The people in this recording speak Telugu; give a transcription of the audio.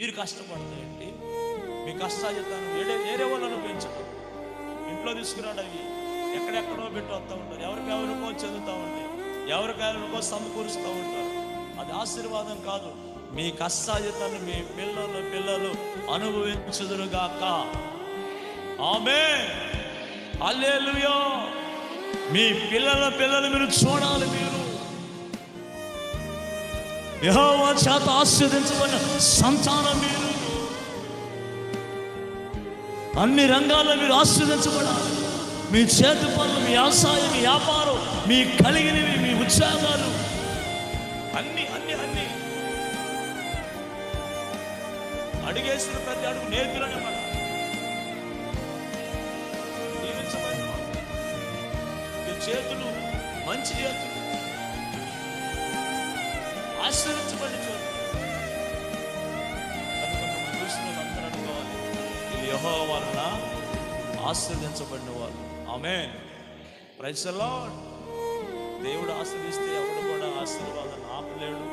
మీరు కష్టపడతాయండి. మీ కష్టాజితాన్ని వేరే వేరే వాళ్ళను పెంచడం. ఇంట్లో తీసుకురాడు అవి ఎక్కడెక్కడో పెట్టి వస్తూ ఉంటారు. ఎవరికి ఎవరికో చదువుతూ ఉంటాయి ఎవరికి ఎవరికో సమకూరుస్తూ ఉంటారు. అది ఆశీర్వాదం కాదు. మీ కష్టాజితాన్ని మీ పిల్లలు పిల్లలు అనుభవించుదురుగాక. ఆమె అల్లెలుయో మీ పిల్లల పిల్లలు మీరు చూడాలి మీరు. యహోవా చేత ఆస్వాదించబడిన సంతానం మీరు. అన్ని రంగాల్లో మీరు ఆస్వాదించబడాలి మీ చేతి పనులు మీ వ్యవసాయం మీ వ్యాపారం మీ కలిగినవి మీ ఉద్యోగాలు. అన్ని అన్ని అన్ని. అడిగేసిన ప్రతి అడుగు నేర్చులనే మీ చేతులు మంచి చేతులు ఆశీర్వించబడిన చేతులు కనుక మిమ్మల్ని చూసిన వాళ్ళందరూ అనుకోవాలి వీళ్ళు యహో వలన ఆశీర్వదించబడిన వాళ్ళు ఆమె ప్రైసలో దేవుడు ఆశ్రయిస్తే ఎవడు కూడా ఆశీర్వాదాన్ని ఆపలేడు.